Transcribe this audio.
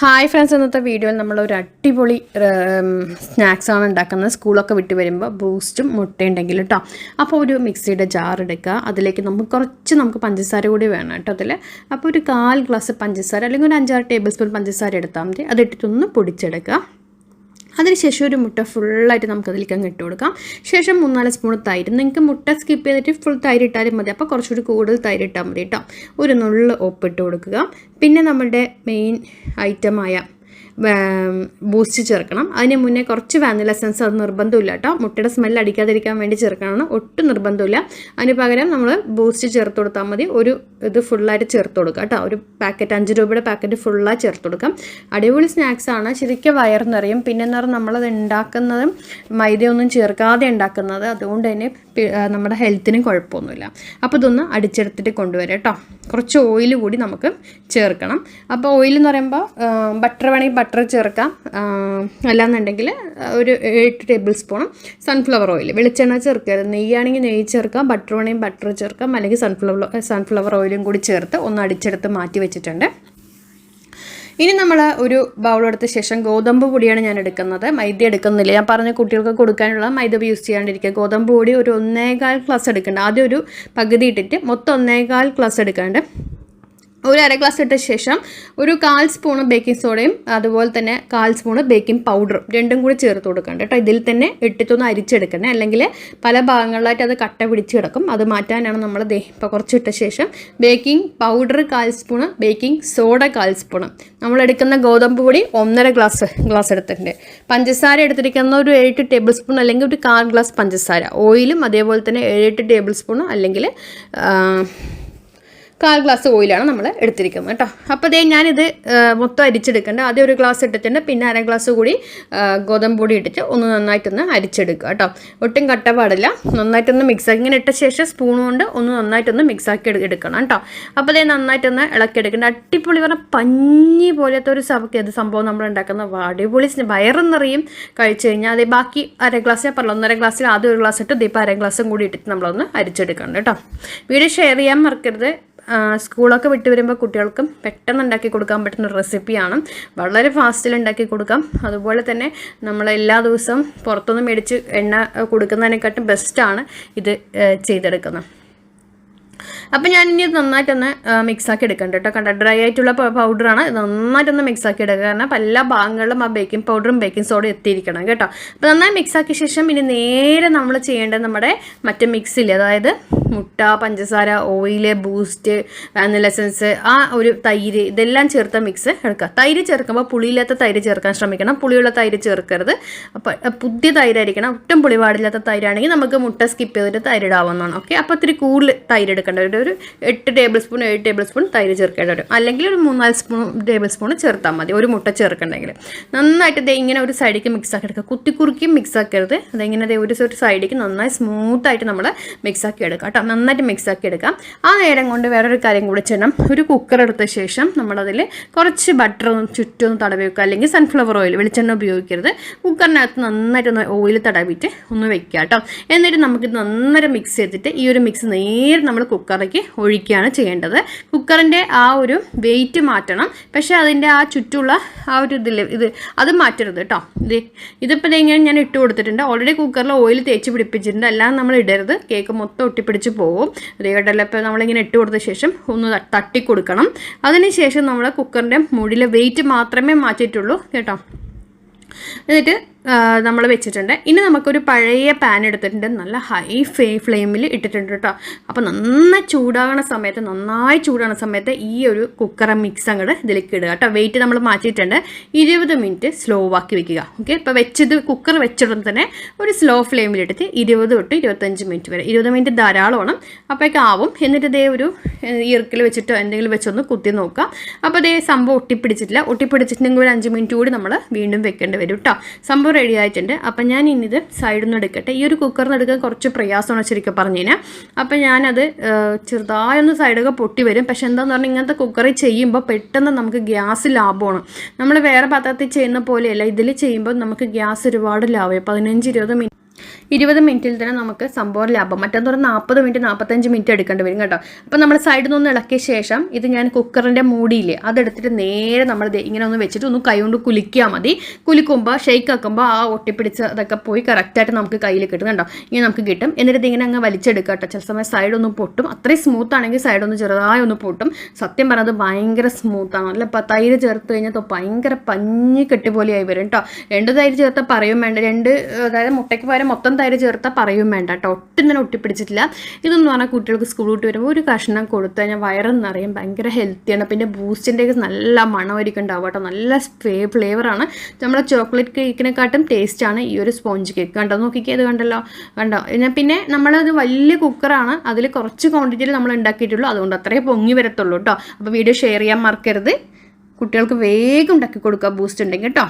Hi friends ഇന്നത്തെ വീഡിയോയിൽ നമ്മൾ ഒരു അടിപൊളി സ്നാക്സാണ് ഉണ്ടാക്കുന്നത്. സ്കൂളൊക്കെ വിട്ട് വരുമ്പോൾ ബൂസ്റ്റും മുട്ടയുണ്ടെങ്കിൽ കേട്ടോ അപ്പോൾ ഒരു മിക്സിയുടെ ജാർ എടുക്കുക. അതിലേക്ക് നമുക്ക് കുറച്ച് നമുക്ക് പഞ്ചസാര കൂടി വേണം കേട്ടോ അതിൽ അപ്പോൾ ഒരു കാൽ ഗ്ലാസ് പഞ്ചസാര അല്ലെങ്കിൽ ഒരു അഞ്ചാറ് ടേബിൾ സ്പൂൺ പഞ്ചസാര എടുത്താൽ മതി. അതിട്ടിട്ടൊന്ന് പൊടിച്ചെടുക്കുക. അതിനുശേഷം ഒരു മുട്ട ഫുള്ളായിട്ട് നമുക്ക് അതിലേക്ക് അങ്ങ് ഇട്ട് കൊടുക്കാം. ശേഷം മൂന്നാൽ സ്പൂൺ തൈര്. നിങ്ങൾക്ക് മുട്ട സ്കിപ്പ് ചെയ്തിട്ട് ഫുൾ തൈര് ഇട്ടാലും മതി. അപ്പോൾ കുറച്ചുകൂടി കൂടുതൽ തൈര് ഇട്ടാൽ മതി കേട്ടോ. ഒരു നുള്ള് ഒപ്പിട്ട് കൊടുക്കുക. പിന്നെ നമ്മുടെ മെയിൻ ഐറ്റമായ ബൂസ്റ്റ് ചേർക്കണം. അതിന് മുന്നേ കുറച്ച് വാനില എസൻസ് അത് നിർബന്ധമില്ല കേട്ടോ. മുട്ടയുടെ സ്മെല്ല് അടിക്കാതിരിക്കാൻ വേണ്ടി ചേർക്കണം ഒട്ടും നിർബന്ധമില്ല. അതിന് പകരം നമ്മൾ ബൂസ്റ്റ് ചേർത്ത് കൊടുത്താൽ മതി. ഒരു ഇത് ഫുള്ളായിട്ട് ചേർത്ത് കൊടുക്കുക കേട്ടോ. ഒരു പാക്കറ്റ് അഞ്ച് രൂപയുടെ പാക്കറ്റ് ഫുള്ളായി ചേർത്ത് കൊടുക്കാം. അടിപൊളി സ്നാക്സ് ആണ്. ശരിക്കും വയർ നിറയും. പിന്നെ എന്ന് പറഞ്ഞാൽ നമ്മളത് ഉണ്ടാക്കുന്നത് മൈദയൊന്നും ചേർക്കാതെ ഉണ്ടാക്കുന്നത് അതുകൊണ്ട് തന്നെ നമ്മുടെ ഹെൽത്തിനും കുഴപ്പമൊന്നുമില്ല. അപ്പോൾ ഇതൊന്ന് അടിച്ചെടുത്തിട്ട് കൊണ്ടുവരാം കേട്ടോ. കുറച്ച് ഓയിൽ കൂടി നമുക്ക് ചേർക്കണം. അപ്പോൾ ഓയിൽ എന്ന് പറയുമ്പോൾ ബട്ടർ വേണമെങ്കിൽ ബട്ടർ ചേർക്കാം. അല്ലാന്നുണ്ടെങ്കിൽ ഒരു എട്ട് ടേബിൾ സ്പൂൺ സൺഫ്ലവർ ഓയിൽ. വെളിച്ചെണ്ണ ചേർക്കരുത് നെയ്യാണെങ്കിൽ നെയ്യ് ചേർക്കാം. ബട്ടർ വേണമെങ്കിൽ ബട്ടർ ചേർക്കാം. അല്ലെങ്കിൽ സൺഫ്ലവർ സൺഫ്ലവർ ഓയിലും കൂടി ചേർത്ത് ഒന്ന് അടിച്ചെടുത്ത് മാറ്റി വെച്ചിട്ടുണ്ട്. ഇനി നമ്മൾ ഒരു ബൗൾ ശേഷം ഗോതമ്പ് പൊടിയാണ് ഞാൻ എടുക്കുന്നത്. മൈദ എടുക്കുന്നില്ല. ഞാൻ പറഞ്ഞ കുട്ടികൾക്ക് കൊടുക്കാനുള്ള മൈദ യൂസ് ചെയ്യാണ്ടിരിക്കുക. ഗോതമ്പ് പൊടി ഒരു ഒന്നേകാൽ ഗ്ലാസ് എടുക്കേണ്ട. ആദ്യം ഒരു പകുതി ഇട്ടിട്ട് മൊത്തം ഒന്നേകാൽ ഗ്ലാസ് എടുക്കാണ്ട് ഒരു അര ഗ്ലാസ് ഇട്ട ശേഷം ഒരു കാൽ സ്പൂണ് ബേക്കിംഗ് സോഡയും അതുപോലെ തന്നെ കാൽ സ്പൂണ് ബേക്കിംഗ് പൗഡറും രണ്ടും കൂടി ചേർത്ത് കൊടുക്കണം കേട്ടോ. ഇതിൽ തന്നെ ഇട്ടിട്ടൊന്ന് അരിച്ചെടുക്കണേ. അല്ലെങ്കിൽ പല ഭാഗങ്ങളിലായിട്ട് അത് കട്ട പിടിച്ച് കിടക്കും. അത് മാറ്റാനാണ് നമ്മൾ ദേ ഇപ്പോൾ കുറച്ചിട്ട ശേഷം ബേക്കിംഗ് പൗഡർ കാൽ സ്പൂണ് ബേക്കിംഗ് സോഡ കാൽ സ്പൂണ് നമ്മൾ എടുക്കുന്ന ഗോതമ്പ് പൊടി ഒന്നര ഗ്ലാസ് ഗ്ലാസ് എടുത്തിട്ടുണ്ട്. പഞ്ചസാര എടുത്തിരിക്കുന്ന ഒരു ഏഴ് ടേബിൾ സ്പൂൺ അല്ലെങ്കിൽ ഒരു കാൽ ഗ്ലാസ് പഞ്ചസാര. ഓയിലും അതേപോലെ തന്നെ ഏഴ് ടേബിൾ സ്പൂൺ അല്ലെങ്കിൽ കാൽ ഗ്ലാസ് ഓയിലാണ് നമ്മൾ എടുത്തിരിക്കുന്നത് കേട്ടോ. അപ്പോൾ ദേ ഞാനിത് മൊത്തം അരിച്ചെടുക്കേണ്ട. ആദ്യം ഒരു ഗ്ലാസ് ഇട്ടിട്ടുണ്ട് പിന്നെ അര ഗ്ലാസ് കൂടി ഗോതമ്പ് പൊടി ഇട്ടിട്ട് ഒന്ന് നന്നായിട്ടൊന്ന് അരിച്ചെടുക്കുക കേട്ടോ. ഒട്ടും കട്ട പാടില്ല. നന്നായിട്ടൊന്ന് മിക്സ് ആക്കി ഇങ്ങനെ ഇട്ട ശേഷം സ്പൂൺ കൊണ്ട് ഒന്ന് നന്നായിട്ടൊന്ന് മിക്സ് ആക്കി എടുക്കണം കേട്ടോ. അപ്പോൾ ദേ നന്നായിട്ടൊന്ന് ഇളക്കിയെടുക്കേണ്ട അടിപൊളി പറഞ്ഞാൽ പഞ്ഞി പോലത്തെ ഒരു സഭയ്ക്ക് ഇത് സംഭവം നമ്മൾ ഉണ്ടാക്കുന്ന അടിപൊളി വയറെന്നറിയും കഴിച്ചു കഴിഞ്ഞാൽ അതേ ബാക്കി അര ഗ്ലാസ് ഞാൻ പറഞ്ഞു ഒന്നര ഗ്ലാസ്സിൽ ആദ്യം ഒരു ഗ്ലാസ് ഇട്ട് ഇതിപ്പോൾ അര ഗ്ലാസും കൂടി ഇട്ടിട്ട് നമ്മളൊന്ന് അരിച്ചെടുക്കണം കേട്ടോ. വീഡിയോ ഷെയർ ചെയ്യാൻ മറക്കരുത്. സ്കൂളൊക്കെ വിട്ട് വരുമ്പോൾ കുട്ടികൾക്കും പെട്ടെന്ന് ഉണ്ടാക്കി കൊടുക്കാൻ പറ്റുന്ന റെസിപ്പിയാണ്. വളരെ ഫാസ്റ്റിൽ ഉണ്ടാക്കി കൊടുക്കാം. അതുപോലെ തന്നെ നമ്മൾ എല്ലാ ദിവസവും പുറത്തുനിന്ന് മേടിച്ച് എണ്ണ കൊടുക്കുന്നതിനെക്കാട്ടും ബെസ്റ്റാണ് ഇത് ചെയ്തെടുക്കുന്നത്. അപ്പോൾ ഞാൻ ഇനി നന്നായിട്ടൊന്ന് മിക്സാക്കി എടുക്കണ്ട കേട്ടോ. കണ്ട ഡ്രൈ ആയിട്ടുള്ള പൗഡറാണ് നന്നായിട്ടൊന്ന് മിക്സാക്കി എടുക്കുക. കാരണം എല്ലാ ഭാഗങ്ങളിലും ആ ബേക്കിംഗ് പൗഡറും ബേക്കിംഗ് സോഡയും എത്തിയിരിക്കണം കേട്ടോ. അപ്പോൾ നന്നായി മിക്സാക്കിയ ശേഷം ഇനി നേരെ നമ്മൾ ചെയ്യേണ്ടത് നമ്മുടെ മറ്റേ മിക്സിൽ അതായത് മുട്ട പഞ്ചസാര ഓയിൽ ബൂസ്റ്റ് വാനില എസൻസ് ആ ഒരു തൈര് ഇതെല്ലാം ചേർത്ത മിക്സ് എടുക്കുക. തൈര് ചേർക്കുമ്പോൾ പുളിയില്ലാത്ത തൈര് ചേർക്കാൻ ശ്രമിക്കണം. പുളിയുള്ള തൈര് ചേർക്കരുത്. അപ്പോൾ പുതിയ തൈരായിരിക്കണം. ഒട്ടും പുളി പാടില്ലാത്ത തൈരാണെങ്കിൽ നമുക്ക് മുട്ട സ്കിപ്പ് ചെയ്തിട്ട് തൈരിടാവുന്നതാണ് ഓക്കെ അപ്പോൾ ഇത്തിരി കൂടുതൽ തൈര് എടുക്കേണ്ട ഒരു ഒരു എട്ട് ടേബിൾ സ്പൂൺ ഏഴ് ടേബിൾ സ്പൂൺ തൈര് ചേർക്കേണ്ട വരും അല്ലെങ്കിൽ ഒരു മൂന്നാൽ സ്പൂൺ ടേബിൾ സ്പൂൺ ചേർത്താൽ മതി. ഒരു മുട്ട ചേർക്കണ്ടെങ്കിൽ. നന്നായിട്ട് ഇത് ഇങ്ങനെ ഒരു സൈഡിലേക്ക് മിക്സ് ആക്കി എടുക്കുക. കുത്തി കുറുക്കി മിക്സ് ആക്കരുത്. അതെങ്ങനെ ഒരു സൈഡിലേക്ക് നന്നായി സ്മൂത്തായിട്ട് നമ്മൾ മിക്സ് ആക്കി എടുക്കുക കേട്ടോ. നന്നായിട്ട് മിക്സ് ആക്കി എടുക്കാം. ആ നേരം കൊണ്ട് വേറൊരു കാര്യം കൂടി ചെയ്യണം. ഒരു കുക്കർ എടുത്ത ശേഷം നമ്മളതിൽ കുറച്ച് ബട്ടർ ചുറ്റും തടവി വെക്കുക. അല്ലെങ്കിൽ സൺഫ്ലവർ ഓയിൽ വെളിച്ചെണ്ണ ഉപയോഗിക്കരുത്. കുക്കറിനകത്ത് നന്നായിട്ട് ഒന്ന് ഓയിൽ തടവിയിട്ട് ഒന്ന് വെക്കുക കേട്ടോ. എന്നിട്ട് നമുക്ക് നന്നായിട്ട് മിക്സ് ചെയ്തിട്ട് ഈ ഒരു മിക്സ് നേരെ നമ്മൾ കുക്കറിലേക്ക് ഒഴിക്കുകയാണ് ചെയ്യേണ്ടത്. കുക്കറിന്റെ ആ ഒരു വെയിറ്റ് മാറ്റണം. പക്ഷേ അതിന്റെ ആ ചുറ്റുള്ള ആ ഒരു ഇതിൽ ഇത് അത് മാറ്റരുത് കേട്ടോ. ഇത് ഇതിപ്പോൾ ഇതെങ്ങനെ ഞാൻ ഇട്ട് കൊടുത്തിട്ടുണ്ട്. ഓൾറെഡി കുക്കറിൽ ഓയിൽ തേച്ച് പിടിപ്പിച്ചിട്ടുണ്ട്. എല്ലാം നമ്മൾ ഇടരുത്. കേക്ക് മൊത്തം ഒട്ടിപ്പിടിച്ച് പോകും. അതേകട്ടല്ല ഇപ്പോൾ നമ്മളിങ്ങനെ ഇട്ട് കൊടുത്ത ശേഷം ഒന്ന് തട്ടി കൊടുക്കണം. അതിനുശേഷം നമ്മൾ കുക്കറിന്റെ മുടിയിലെ വെയിറ്റ് മാത്രമേ മാറ്റിയിട്ടുള്ളൂ കേട്ടോ. എന്നിട്ട് നമ്മൾ വെച്ചിട്ടുണ്ട്. ഇനി നമുക്കൊരു പഴയ പാൻ എടുത്തിട്ടുണ്ട്. നല്ല ഹൈ ഫേ ഫ്ലെയിമിൽ ഇട്ടിട്ടുണ്ട് കേട്ടോ അപ്പോൾ നന്നായി ചൂടാകണ സമയത്ത് നന്നായി ചൂടാകണ സമയത്ത് ഈ ഒരു കുക്കറ മിക്സ് അങ്ങോട്ട് ഇതിലേക്ക് ഇടുക കേട്ടോ വെയിറ്റ് നമ്മൾ മാറ്റിയിട്ടുണ്ട്. ഇരുപത് മിനിറ്റ് സ്ലോ ആക്കി വെക്കുക. ഓക്കെ ഇപ്പോൾ വെച്ചത് കുക്കർ വെച്ചിടുന്ന തന്നെ ഒരു സ്ലോ ഫ്ലെയിമിൽ ഫ്ലെയിമിലിട്ടിട്ട് ഇരുപത് തൊട്ട് ഇരുപത്തഞ്ച് മിനിറ്റ് വരെ. ഇരുപത് മിനിറ്റ് ധാരാളമാണ്. അപ്പോഴേക്കും ആവും. എന്നിട്ട് ഇതേ ഒരു ഇറുക്കിൽ വെച്ചിട്ടോ എന്തെങ്കിലും വെച്ചൊന്ന് കുത്തി നോക്കുക. അപ്പോൾ അതേ സംഭവം ഒട്ടിപ്പിടിച്ചിട്ടില്ല. ഒട്ടിപ്പിടിച്ചിട്ടുണ്ടെങ്കിൽ ഒരു അഞ്ച് മിനിറ്റ് കൂടി നമ്മൾ വീണ്ടും വെക്കേണ്ടി വരും കേട്ടോ സംഭവം റെഡി ആയിട്ടുണ്ട്. അപ്പം ഞാൻ ഇന്നിത് സൈഡിൽ നിന്ന് എടുക്കട്ടെ. ഈ ഒരു കുക്കറിൽ എടുക്കാൻ കുറച്ച് പ്രയാസമാണ് ശരിക്കും പറഞ്ഞു കഴിഞ്ഞാൽ അപ്പം ഞാനത് ചെറുതായൊന്ന് സൈഡൊക്കെ പൊട്ടി വരും. പക്ഷെ എന്താണെന്ന് പറഞ്ഞാൽ ഇങ്ങനത്തെ കുക്കറിൽ ചെയ്യുമ്പോൾ പെട്ടെന്ന് നമുക്ക് ഗ്യാസ് ലാഭമാണ്. നമ്മൾ വേറെ പാത്രത്തിൽ ചെയ്യുന്ന പോലെയല്ല. ഇതിൽ ചെയ്യുമ്പോൾ നമുക്ക് ഗ്യാസ് ഒരുപാട് ലാഭം പതിനഞ്ച് ഇരുപത് മിനിറ്റ് ഇരുപത് മിനിറ്റിൽ തന്നെ നമുക്ക് സംഭവം ലാഭം. മറ്റെന്ന് പറഞ്ഞാൽ നാൽപ്പത് മിനിറ്റ് നാൽപ്പത്തഞ്ച് മിനിറ്റ് എടുക്കേണ്ടി വരും കേട്ടോ. അപ്പോൾ നമ്മൾ സൈഡിൽ നിന്ന് ഇളക്കിയ ശേഷം ഇത് ഞാൻ കുക്കറിന്റെ മൂടിയില്ലേ അതെടുത്തിട്ട് നേരെ നമ്മൾ ഇങ്ങനെ ഒന്ന് വെച്ചിട്ട് ഒന്ന് കൈ കൊണ്ട് കുലിക്കിയാൽ മതി. കുലിക്കുമ്പോൾ ഷെയ്ക്ക് ആക്കുമ്പോൾ ആ ഒട്ടിപ്പിടിച്ച് അതൊക്കെ പോയി കറക്റ്റായിട്ട് നമുക്ക് കയ്യിൽ കിട്ടും കേട്ടോ ഇങ്ങനെ നമുക്ക് കിട്ടും. എന്നിട്ട് ഇതിങ്ങനെ അങ്ങ് വലിച്ചെടുക്കുക കേട്ടോ. ചില സമയം സൈഡ് ഒന്ന് പൊട്ടും. അത്രയും സ്മൂത്ത് ആണെങ്കിൽ സൈഡ് ഒന്ന് ചെറുതായി ഒന്ന് പൊട്ടും. സത്യം പറഞ്ഞത് ഭയങ്കര സ്മൂത്താണ് അല്ല ഇപ്പം തൈര് ചേർത്ത് കഴിഞ്ഞാൽ ഭയങ്കര പഞ്ഞി കെട്ടി പോലെയായി വരും കേട്ടോ. രണ്ട് തൈര് ചേർത്താൽ പറയും വേണ്ട. രണ്ട് അതായത് മുട്ടയ്ക്ക് പകരം മൊത്തം തൈര് ചേർത്താൽ പറയും വേണ്ട കേട്ടോ. ഒട്ടും തന്നെ ഒട്ടിപ്പിടിച്ചിട്ടില്ല. ഇതെന്ന് പറഞ്ഞാൽ കുട്ടികൾക്ക് സ്കൂൾ വിട്ട് വരുമ്പോൾ ഒരു കഷ്ണം കൊടുത്തു കഴിഞ്ഞാൽ വയറെന്നറിയും ഭയങ്കര ഹെൽത്തിയാണ് പിന്നെ ബൂസ്റ്റിന്റെ ഒക്കെ നല്ല മണമായിരിക്കും ഉണ്ടാവും കേട്ടോ. നല്ല ഫ്ലേവറാണ് നമ്മുടെ ചോക്ലേറ്റ് കേക്കിനെക്കാട്ടും ടേസ്റ്റാണ് ഈ ഒരു സ്പോഞ്ച് കേക്ക് കണ്ടോ? നോക്കിക്കേ ഇത് കണ്ടല്ലോ? കണ്ടോ? ഞാൻ പിന്നെ നമ്മളത് വലിയ കുക്കറാണ് അതിൽ കുറച്ച് ക്വാണ്ടിറ്റിയിൽ നമ്മൾ ഉണ്ടാക്കിയിട്ടുള്ളൂ. അതുകൊണ്ട് അത്രേ പൊങ്ങി വരത്തുള്ളൂ കേട്ടോ. അപ്പോൾ വീഡിയോ ഷെയർ ചെയ്യാൻ മറക്കരുത്. കുട്ടികൾക്ക് വേഗം ഉണ്ടാക്കി കൊടുക്കുക ബൂസ്റ്റ് ഉണ്ടെങ്കിൽ കേട്ടോ.